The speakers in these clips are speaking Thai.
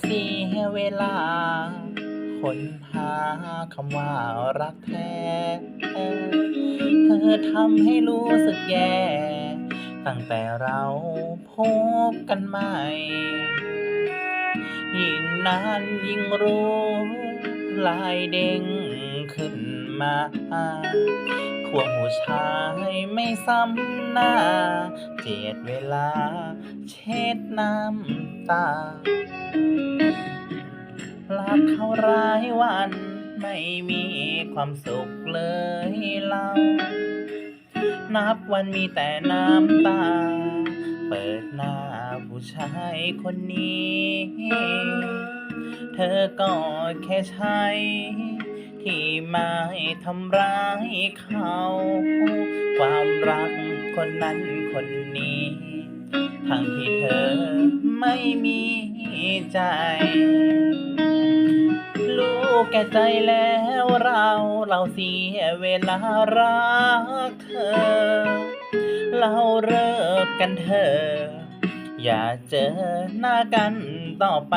เสียเวลาค้นหาคำว่ารักแท้ เธอทำให้รู้สึกแย่ ตั้งแต่เราพบกันใหม่ ยิ่งนานยิ่งรู้ ลายเด้งขึ้นมา ควงหัวชายไม่ซ้ำหน้า เจียดเวลา เช็ดน้ำตารักเขารายวัน ไม่มีความสุขเลยเรานับวันมีแต่น้ำตา เปิดหน้าผู้ชายคนนี้ เธอก็แค่ใช้ ที่ไม่ทำร้ายเขา ความรักคนนั้นคนนี้ทั้งที่เธอไม่มีใจรู้แก่ใจแล้วเราเราเสียเวลารักเธอ เราเลิกกันเถอะอย่าเจอหน้ากันต่อไป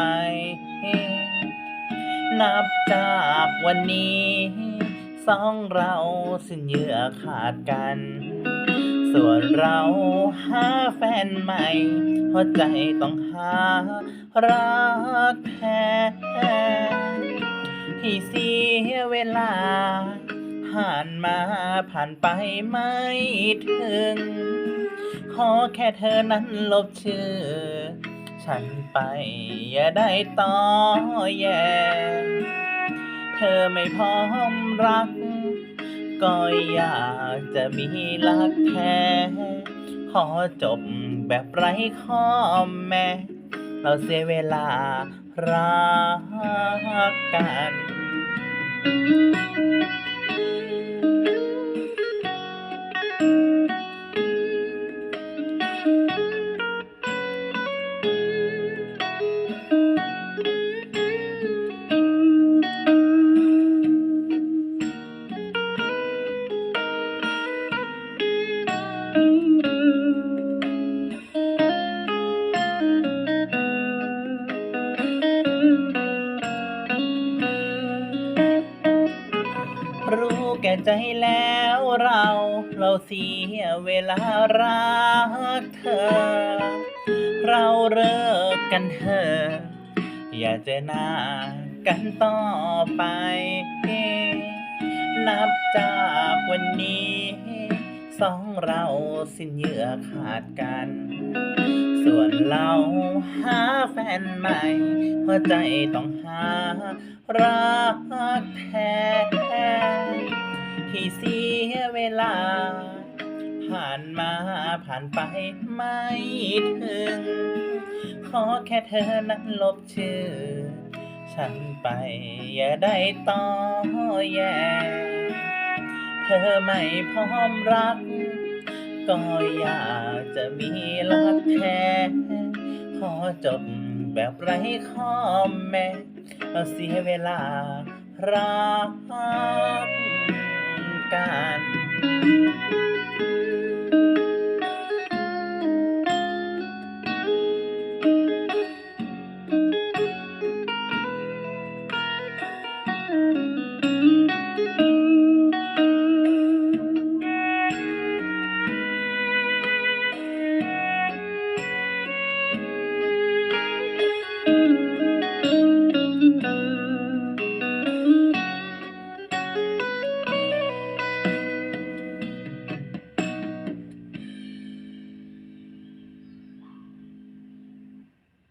นับจากวันนี้ สองเราสิ้นเยื่อขาดกัน ส่วนเราหาแฟนใหม่หัวใจต้องหารักแท้ที่เสียเวลา ผ่านมาผ่านไปไม่ถึง ขอแค่เธอนั้นลบชื่อ ฉันไป อย่าได้ต่อแย่เธอไม่พร้อมรัก ก็อยากจะมีรักแท้ ขอจบแบบไร้ข้อแม้ เราเสียเวลารักกัน ใจแล้วเราเราเสียเวลารักเธอ เราเลิกกันเถอะอย่าเจอหน้ากันต่อไปนับจากวันนี้ สองเราสิ้นเยื่อขาดกัน ส่วนเราหาแฟนใหม่หัวใจต้องหารักแท้ เสียเวลา ผ่านมาผ่านไปไม่ถึง ขอแค่เธอนั้นลบชื่อ ฉันไปอย่าได้ต่อแย่เธอไม่พร้อมรัก ก็อยากจะมีรักแท้ขอจบแบบไร้ข้อแม้เราเสียเวลารัก makan